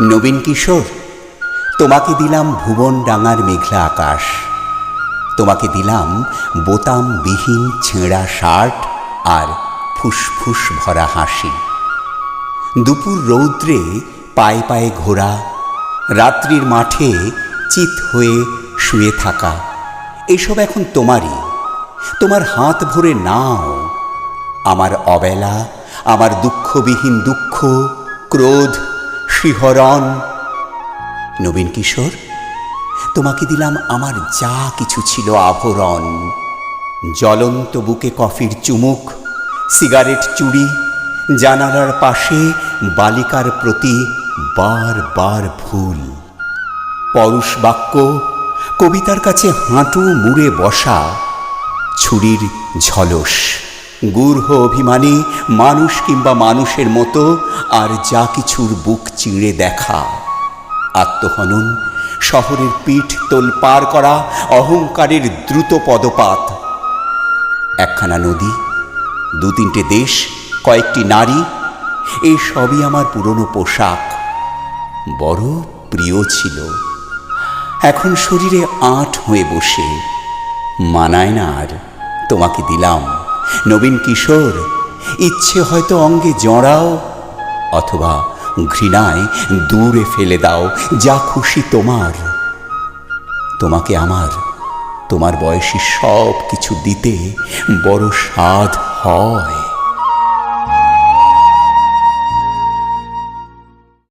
নবীন কিশোর, তোমাকে দিলাম ভুবন ডাঙার মেঘলা আকাশ। তোমাকে দিলাম বোতামবিহীন ছেঁড়া শার্ট আর ফুসফুস ভরা হাসি। দুপুর রৌদ্রে পায়ে পায়ে ঘোরা, রাত্রির মাঠে চিত হয়ে শুয়ে থাকা, এসব এখন তোমারই। তোমার হাত ভরে নাও, আমার অবেলা, আমার দুঃখবিহীন দুঃখ, ক্রোধ শিহরণ নবীন কিশোর, তোমাকে দিলাম আমার যা কিছু ছিল আভরণ। জ্বলন্ত বুকে কফির চুমুক, সিগারেট চুড়ি, জানালার পাশে বালিকার প্রতি বার বার ভুল। পরশ বাক্য, কবিতার কাছে হাঁটু মুড়ে বসা, ছুরির ঝলস। গূর্হ অভিমানী মানুষ কিংবা মানুষের মতো আর যা কিছুর বুক চিঁড়ে দেখা। আত্মহনন, শহরের পিঠ তোল পার করা, অহংকারের দ্রুত পদপাত। একখানা নদী দু তিনটে দেশ, কয়েকটি নারী এই সবই আমার পুরনো পোশাক। বড় প্রিয় ছিল। এখন শরীরে আট হয়ে বসে। মানায় না আর তোমাকে দিলাম। নবীন কিশোর। ইচ্ছে হয়তো অঙ্গে জড়াও, অথবা ঘৃণায় দূরে ফেলে দাও, যা খুশি তোমার। তোমাকে আমার, তোমার বয়সী সব কিছু দিতে বড় স্বাদ হয়।